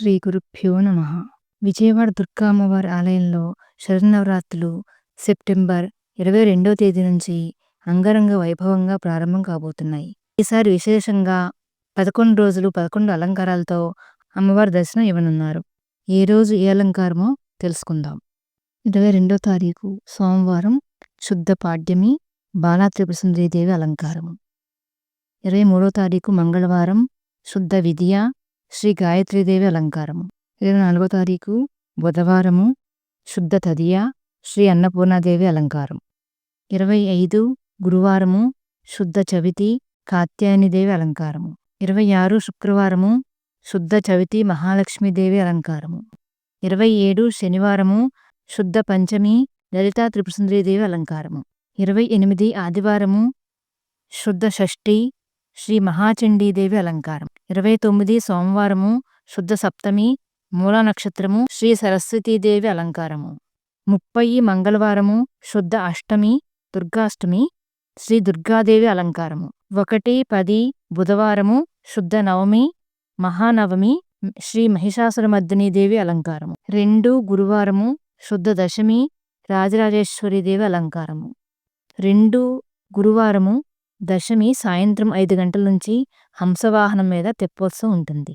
శ్రీ గురుభ్యో నమ. విజయవాడ దుర్గా అమ్మవారి ఆలయంలో శరన్నవరాత్రులు సెప్టెంబర్ ఇరవై రెండవ తేదీ నుంచి అంగరంగ వైభవంగా ప్రారంభం కాబోతున్నాయి. ఈసారి విశేషంగా పదకొండు రోజులు పదకొండు అలంకారాలతో అమ్మవారి దర్శనం ఇవ్వనున్నారు. ఏ రోజు ఏ అలంకారమో తెలుసుకుందాం. ఇరవై రెండో తారీఖు సోమవారం శుద్ధ పాడ్యమి బాలా త్రిపురసుందరీదేవి అలంకారము. ఇరవై మూడో తారీఖు మంగళవారం శుద్ధ విద్య శ్రీ గాయత్రీదేవి అలంకారము. ఇరవై నాలుగో తారీఖు బుధవారము శుద్ధ తదియ శ్రీ అన్నపూర్ణాదేవి అలంకారం ఇరవై ఐదు గురువారము శుద్ధ చవితి కాత్యాయనిదేవి అలంకారము. ఇరవై ఆరు శుక్రవారము శుద్ధ చవితి మహాలక్ష్మీదేవి అలంకారము. ఇరవై ఏడు శనివారము శుద్ధ పంచమి లలితా త్రిపురసుందరీదేవి అలంకారము. ఇరవై ఎనిమిది ఆదివారము శుద్ధ షష్ఠి శ్రీ మహాచండీదేవి అలంకారం. ఇరవై తొమ్మిది సోమవారము శుద్ధ సప్తమి మూల నక్షత్రము శ్రీ సరస్వతీదేవి అలంకారము. ముప్పై మంగళవారము శుద్ధ అష్టమి దుర్గాష్టమి శ్రీ దుర్గాదేవి అలంకారము. ఒకటి పది బుధవారము శుద్ధ నవమి మహానవమి శ్రీ మహిషాసురమర్దినీదేవి అలంకారము. రెండు గురువారము శుద్ధ దశమి రాజరాజేశ్వరీదేవి అలంకారము. రెండు గురువారము దశమి సాయంత్రం ఐదు గంటల నుంచి హంసవాహనం మీద తెప్పోత్సవం ఉంటుంది.